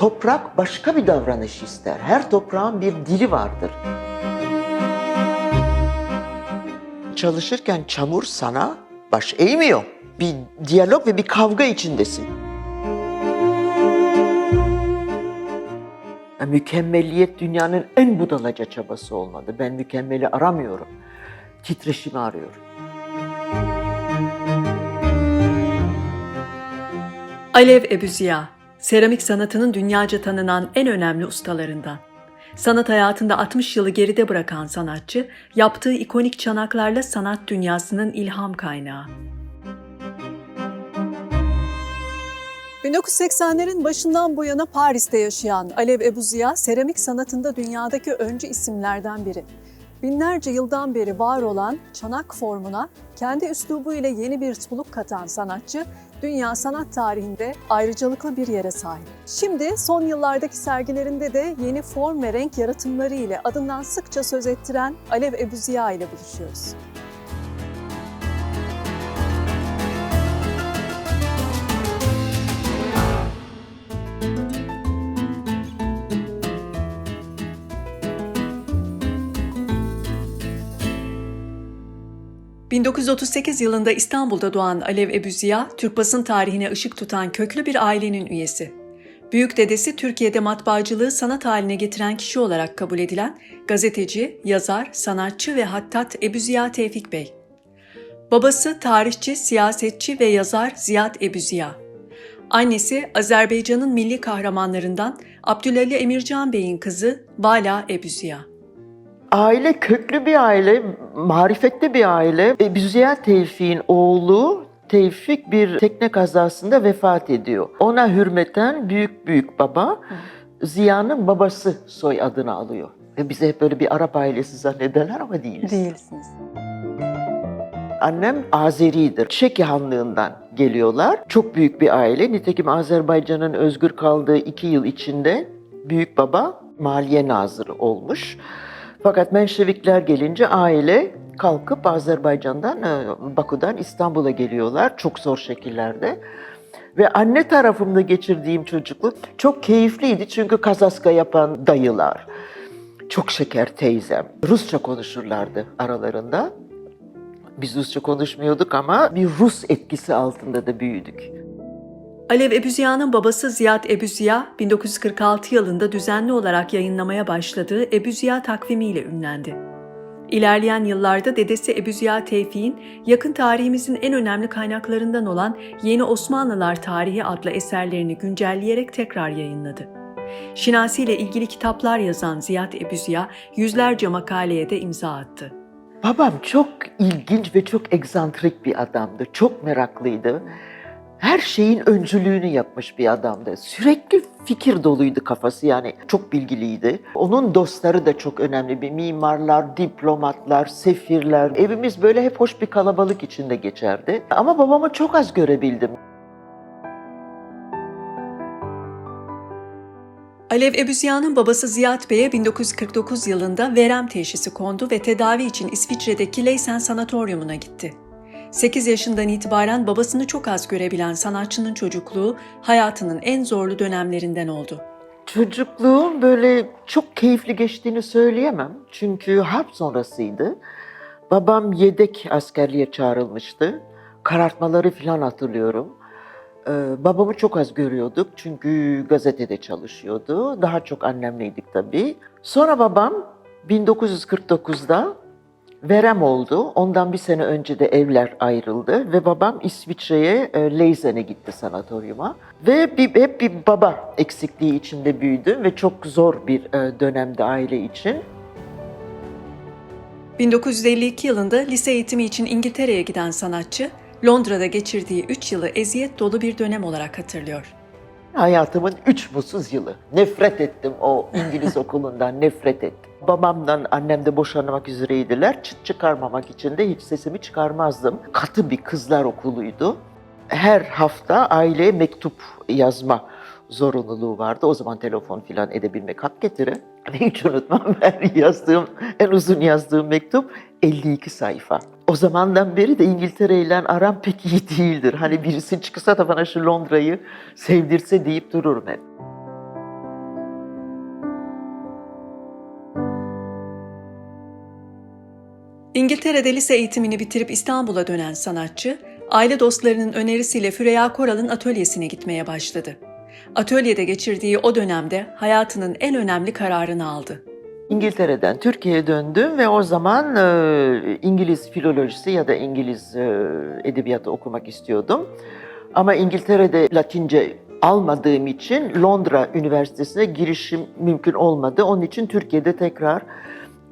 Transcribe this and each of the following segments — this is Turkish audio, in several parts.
toprak başka bir davranış ister. Her toprağın bir dili vardır. Çalışırken çamur sana baş eğmiyor. Bir diyalog ve bir kavga içindesin. Mükemmelliyet dünyanın en budalaca çabası olmadı. Ben mükemmeli aramıyorum. Titreşimi arıyorum. Alev Ebuziya, seramik sanatının dünyaca tanınan en önemli ustalarından. Sanat hayatında 60 yılı geride bırakan sanatçı, yaptığı ikonik çanaklarla sanat dünyasının ilham kaynağı. 1980'lerin başından bu yana Paris'te yaşayan Alev Ebuziya, seramik sanatında dünyadaki öncü isimlerden biri. Binlerce yıldan beri var olan çanak formuna kendi üslubu ile yeni bir soluk katan sanatçı, dünya sanat tarihinde ayrıcalıklı bir yere sahip. Şimdi son yıllardaki sergilerinde de yeni form ve renk yaratımları ile adından sıkça söz ettiren Alev Ebuziya ile buluşuyoruz. ...1938 yılında İstanbul'da doğan Alev Ebuziya, Türk basın tarihine ışık tutan köklü bir ailenin üyesi. Büyük dedesi Türkiye'de matbaacılığı sanat haline getiren kişi olarak kabul edilen gazeteci, yazar, sanatçı ve hattat Ebuziya Tevfik Bey. Babası tarihçi, siyasetçi ve yazar Ziyad Ebuziya. Annesi Azerbaycan'ın milli kahramanlarından Abdülali Emircan Bey'in kızı Vala Ebuziya. Aile köklü bir aile, marifetli bir aile. E, Büziyer Tevfik'in oğlu Tevfik bir tekne kazasında vefat ediyor. Ona hürmeten büyük büyük baba Ziya'nın babası soy adını alıyor. Ve bize hep böyle bir Arap ailesi zannederler ama değiliz. Değilsiniz. Annem Azeridir. Çeki Hanlığı'ndan geliyorlar. Çok büyük bir aile. Nitekim Azerbaycan'ın özgür kaldığı iki yıl içinde büyük baba Maliye Nazırı olmuş. Fakat Menşevikler gelince aile kalkıp Azerbaycan'dan, e, Bakü'den İstanbul'a geliyorlar. Çok zor şekillerde. Ve anne tarafımda geçirdiğim çocukluk çok keyifliydi. Çünkü kazaska yapan dayılar, çok şeker teyzem. Rusça konuşurlardı aralarında. Biz Rusça konuşmuyorduk ama bir Rus etkisi altında da büyüdük. Alev Ebüziya'nın babası Ziyad Ebüziya, 1946 yılında düzenli olarak yayınlamaya başladığı Ebüziya takvimiyle ünlendi. İlerleyen yıllarda dedesi Ebüziya Tevfik'in yakın tarihimizin en önemli kaynaklarından olan Yeni Osmanlılar Tarihi adlı eserlerini güncelleyerek tekrar yayınladı. Şinasi ile ilgili kitaplar yazan Ziyad Ebüziya yüzlerce makaleye de imza attı. Babam çok ilginç ve çok egzantrik bir adamdı. Çok meraklıydı. Her şeyin öncülüğünü yapmış bir adamdı. Sürekli fikir doluydu kafası yani çok bilgiliydi. Onun dostları da çok önemli bir mimarlar, diplomatlar, sefirler. Evimiz böyle hep hoş bir kalabalık içinde geçerdi. Ama babamı çok az görebildim. Alev Ebüziya'nın babası Ziyad Bey'e 1949 yılında verem teşhisi kondu ve tedavi için İsviçre'deki Leysen Sanatoryumuna gitti. 8 yaşından itibaren babasını çok az görebilen sanatçının çocukluğu hayatının en zorlu dönemlerinden oldu. Çocukluğum böyle çok keyifli geçtiğini söyleyemem. Çünkü harp sonrasıydı. Babam yedek askerliğe çağrılmıştı. Karartmaları falan hatırlıyorum. Ee, babamı çok az görüyorduk çünkü gazetede çalışıyordu. Daha çok annemleydik tabii. Sonra babam 1949'da verem oldu. Ondan bir sene önce de evler ayrıldı ve babam İsviçre'ye e, Leysen'e gitti sanatoryuma. Ve bir, hep bir baba eksikliği içinde büyüdü ve çok zor bir e, dönemde aile için. 1952 yılında lise eğitimi için İngiltere'ye giden sanatçı, Londra'da geçirdiği 3 yılı eziyet dolu bir dönem olarak hatırlıyor. Hayatımın üç mutsuz yılı. Nefret ettim o İngiliz okulundan, nefret ettim. Babamdan annem de boşanmak üzereydiler. Çıt çıkarmamak için de hiç sesimi çıkarmazdım. Katı bir kızlar okuluydu. Her hafta aileye mektup yazma zorunluluğu vardı. O zaman telefon filan edebilmek hak getiri. Ve hiç unutmam ben yazdığım, en uzun yazdığım mektup 52 sayfa o zamandan beri de İngiltere ile aram pek iyi değildir. Hani birisi çıksa da bana şu Londra'yı sevdirse deyip dururum hep. İngiltere'de lise eğitimini bitirip İstanbul'a dönen sanatçı, aile dostlarının önerisiyle Füreya Koral'ın atölyesine gitmeye başladı. Atölyede geçirdiği o dönemde hayatının en önemli kararını aldı. İngiltere'den Türkiye'ye döndüm ve o zaman e, İngiliz filolojisi ya da İngiliz e, edebiyatı okumak istiyordum. Ama İngiltere'de Latince almadığım için Londra Üniversitesi'ne girişim mümkün olmadı. Onun için Türkiye'de tekrar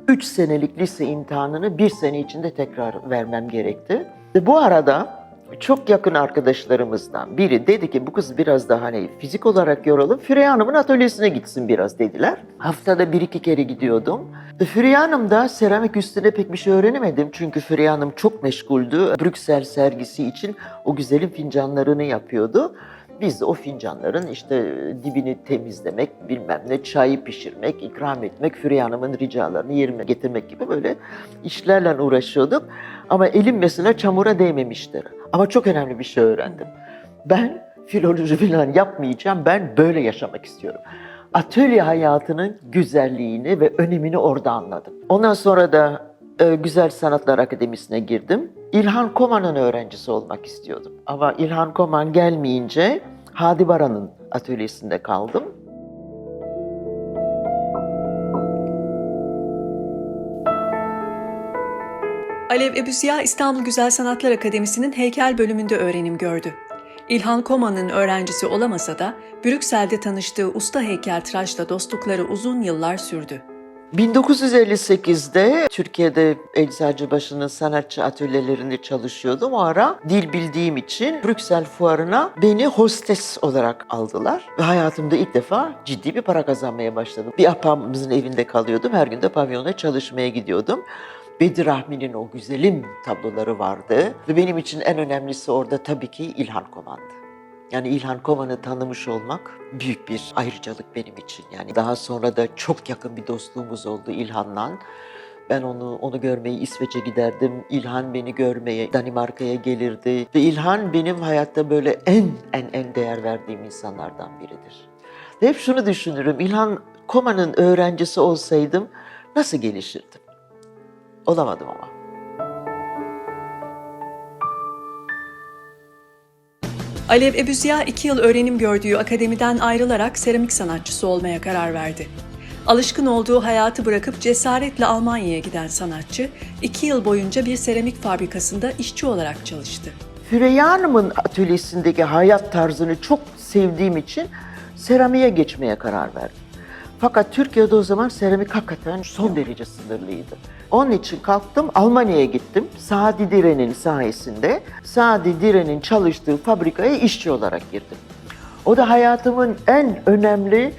3 senelik lise imtihanını bir sene içinde tekrar vermem gerekti. Bu arada çok yakın arkadaşlarımızdan biri dedi ki bu kız biraz daha hani fizik olarak yoralım. Füreya Hanım'ın atölyesine gitsin biraz dediler. Haftada bir iki kere gidiyordum. Ve Füreya Hanım da seramik üstüne pek bir şey öğrenemedim. Çünkü Füreya Hanım çok meşguldü. Brüksel sergisi için o güzelim fincanlarını yapıyordu. Biz de o fincanların işte dibini temizlemek, bilmem ne, çayı pişirmek, ikram etmek, Füreya Hanım'ın ricalarını yerine getirmek gibi böyle işlerle uğraşıyorduk. Ama elim mesela çamura değmemiştir. Ama çok önemli bir şey öğrendim. Ben filoloji falan yapmayacağım, ben böyle yaşamak istiyorum. Atölye hayatının güzelliğini ve önemini orada anladım. Ondan sonra da Güzel Sanatlar Akademisi'ne girdim. İlhan Koman'ın öğrencisi olmak istiyordum. Ama İlhan Koman gelmeyince Hadi Baran'ın atölyesinde kaldım. Alev Ebüziya İstanbul Güzel Sanatlar Akademisi'nin heykel bölümünde öğrenim gördü. İlhan Koma'nın öğrencisi olamasa da Brüksel'de tanıştığı usta heykeltıraşla dostlukları uzun yıllar sürdü. 1958'de Türkiye'de Eczacıbaşı'nın sanatçı atölyelerinde çalışıyordum. O ara dil bildiğim için Brüksel fuarına beni hostes olarak aldılar. Ve hayatımda ilk defa ciddi bir para kazanmaya başladım. Bir apamızın evinde kalıyordum. Her gün de pavyona çalışmaya gidiyordum. Bedir Rahmi'nin o güzelim tabloları vardı. Ve benim için en önemlisi orada tabii ki İlhan Koman'dı. Yani İlhan Kovan'ı tanımış olmak büyük bir ayrıcalık benim için. Yani daha sonra da çok yakın bir dostluğumuz oldu İlhan'la. Ben onu onu görmeyi İsveç'e giderdim. İlhan beni görmeye Danimarka'ya gelirdi. Ve İlhan benim hayatta böyle en en en değer verdiğim insanlardan biridir. Ve hep şunu düşünürüm. İlhan Koma'nın öğrencisi olsaydım nasıl gelişirdim? Olamadım ama. Alev Ebüziya iki yıl öğrenim gördüğü akademiden ayrılarak seramik sanatçısı olmaya karar verdi. Alışkın olduğu hayatı bırakıp cesaretle Almanya'ya giden sanatçı, iki yıl boyunca bir seramik fabrikasında işçi olarak çalıştı. Süreyya Hanım'ın atölyesindeki hayat tarzını çok sevdiğim için seramiğe geçmeye karar verdim. Fakat Türkiye'de o zaman seramik hakikaten son derece sınırlıydı. Onun için kalktım Almanya'ya gittim. Sadi Diren'in sayesinde Sadi Diren'in çalıştığı fabrikaya işçi olarak girdim. O da hayatımın en önemli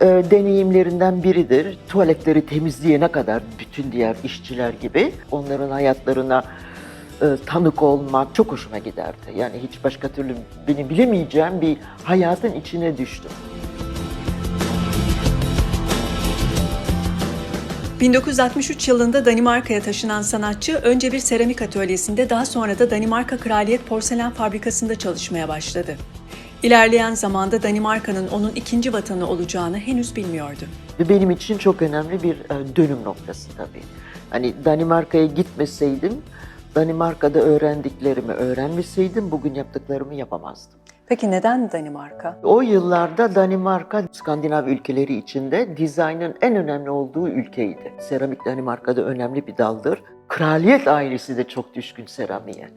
e, deneyimlerinden biridir. Tuvaletleri temizleyene kadar bütün diğer işçiler gibi onların hayatlarına e, tanık olmak çok hoşuma giderdi. Yani hiç başka türlü benim bilemeyeceğim bir hayatın içine düştüm. 1963 yılında Danimarka'ya taşınan sanatçı önce bir seramik atölyesinde daha sonra da Danimarka Kraliyet Porselen Fabrikası'nda çalışmaya başladı. İlerleyen zamanda Danimarka'nın onun ikinci vatanı olacağını henüz bilmiyordu. Benim için çok önemli bir e, dönüm noktası tabii. Hani Danimarka'ya gitmeseydim, Danimarka'da öğrendiklerimi öğrenmeseydim bugün yaptıklarımı yapamazdım. Peki neden Danimarka? O yıllarda Danimarka Skandinav ülkeleri içinde dizaynın en önemli olduğu ülkeydi. Seramik Danimarka'da önemli bir daldır. Kraliyet ailesi de çok düşkün seramiğe.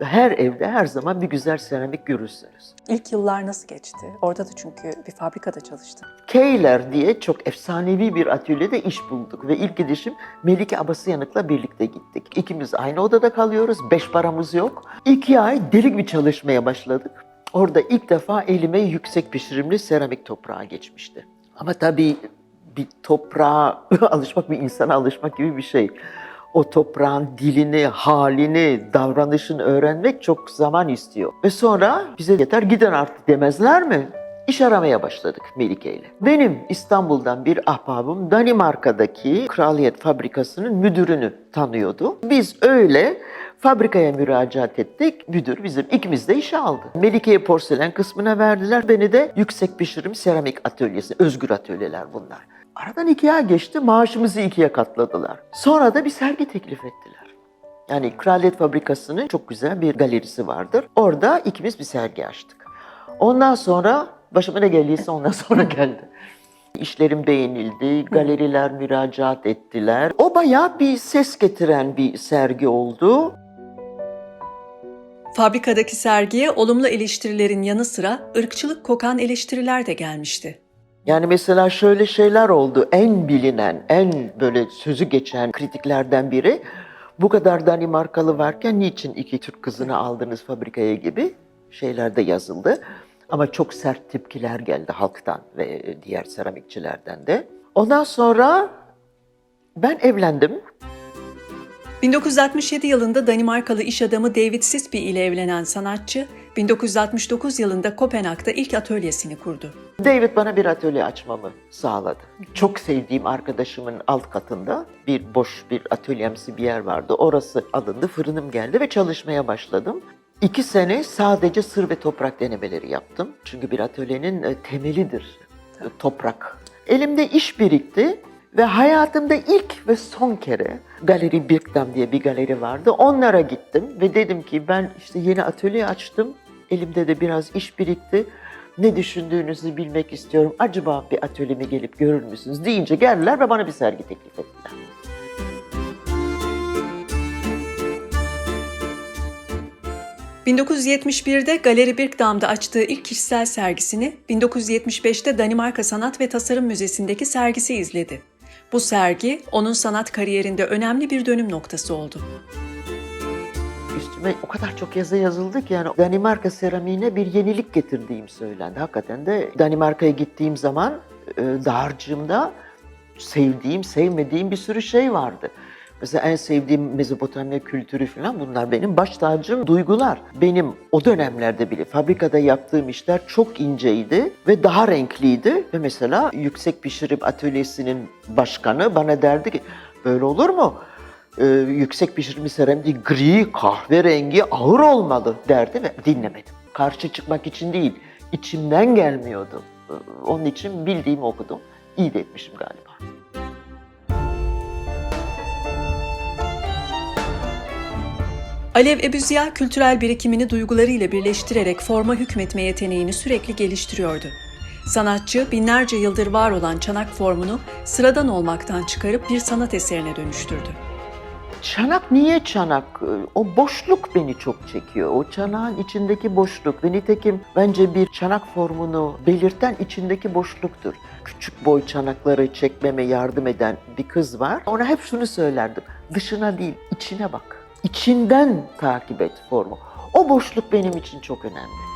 Her evde her zaman bir güzel seramik görürsünüz. İlk yıllar nasıl geçti? Orada da çünkü bir fabrikada çalıştın. Keyler diye çok efsanevi bir atölyede iş bulduk ve ilk gidişim Melike Abasıyanık'la birlikte gittik. İkimiz aynı odada kalıyoruz, beş paramız yok. İki ay delik bir çalışmaya başladık. Orada ilk defa elime yüksek pişirimli seramik toprağı geçmişti. Ama tabii bir toprağa alışmak, bir insana alışmak gibi bir şey. O toprağın dilini, halini, davranışını öğrenmek çok zaman istiyor. Ve sonra bize yeter giden artık demezler mi? İş aramaya başladık Melike ile. Benim İstanbul'dan bir ahbabım Danimarka'daki Kraliyet Fabrikası'nın müdürünü tanıyordu. Biz öyle fabrikaya müracaat ettik. Müdür bizim ikimiz de işe aldı. Melike'ye porselen kısmına verdiler. Beni de yüksek pişirim seramik atölyesi, özgür atölyeler bunlar. Aradan iki ay geçti, maaşımızı ikiye katladılar. Sonra da bir sergi teklif ettiler. Yani Kraliyet Fabrikası'nın çok güzel bir galerisi vardır. Orada ikimiz bir sergi açtık. Ondan sonra başıma ne geldiyse ondan sonra geldi. İşlerim beğenildi, galeriler müracaat ettiler. O bayağı bir ses getiren bir sergi oldu. Fabrikadaki sergiye olumlu eleştirilerin yanı sıra ırkçılık kokan eleştiriler de gelmişti. Yani mesela şöyle şeyler oldu. En bilinen, en böyle sözü geçen kritiklerden biri bu kadar Danimarkalı varken niçin iki Türk kızını aldınız fabrikaya gibi şeyler de yazıldı. Ama çok sert tepkiler geldi halktan ve diğer seramikçilerden de. Ondan sonra ben evlendim. 1967 yılında Danimarkalı iş adamı David Sisby ile evlenen sanatçı, 1969 yılında Kopenhag'da ilk atölyesini kurdu. David bana bir atölye açmamı sağladı. Çok sevdiğim arkadaşımın alt katında bir boş bir atölyemsi bir yer vardı. Orası alındı, fırınım geldi ve çalışmaya başladım. İki sene sadece sır ve toprak denemeleri yaptım. Çünkü bir atölyenin e, temelidir e, toprak. Elimde iş birikti ve hayatımda ilk ve son kere Galeri Birkdam diye bir galeri vardı. Onlara gittim ve dedim ki ben işte yeni atölye açtım. Elimde de biraz iş birikti. Ne düşündüğünüzü bilmek istiyorum. Acaba bir atölyeme gelip görür müsünüz deyince geldiler ve bana bir sergi teklif ettiler. ...1971'de Galeri Birkdam'da açtığı ilk kişisel sergisini... ...1975'te Danimarka Sanat ve Tasarım Müzesi'ndeki sergisi izledi. Bu sergi, onun sanat kariyerinde önemli bir dönüm noktası oldu. Üstüme o kadar çok yazı yazıldı ki yani Danimarka seramiğine bir yenilik getirdiğim söylendi. Hakikaten de Danimarka'ya gittiğim zaman e, dağarcığımda sevdiğim, sevmediğim bir sürü şey vardı. Mesela en sevdiğim Mezopotamya kültürü falan bunlar benim baş tacım duygular. Benim o dönemlerde bile fabrikada yaptığım işler çok inceydi ve daha renkliydi. Ve mesela yüksek pişirim atölyesinin başkanı bana derdi ki böyle olur mu? Ee, yüksek pişirimi seramik gri, kahverengi, ağır olmalı derdi ve dinlemedim. Karşı çıkmak için değil, içimden gelmiyordu. Ee, Onun için bildiğimi okudum. İyi de etmişim galiba. Alev Ebüziya kültürel birikimini duygularıyla birleştirerek forma hükmetme yeteneğini sürekli geliştiriyordu. Sanatçı binlerce yıldır var olan çanak formunu sıradan olmaktan çıkarıp bir sanat eserine dönüştürdü. Çanak niye çanak? O boşluk beni çok çekiyor. O çanağın içindeki boşluk. Ve nitekim bence bir çanak formunu belirten içindeki boşluktur. Küçük boy çanakları çekmeme yardım eden bir kız var. Ona hep şunu söylerdim. Dışına değil, içine bak. İçinden takip et formu. O boşluk benim için çok önemli.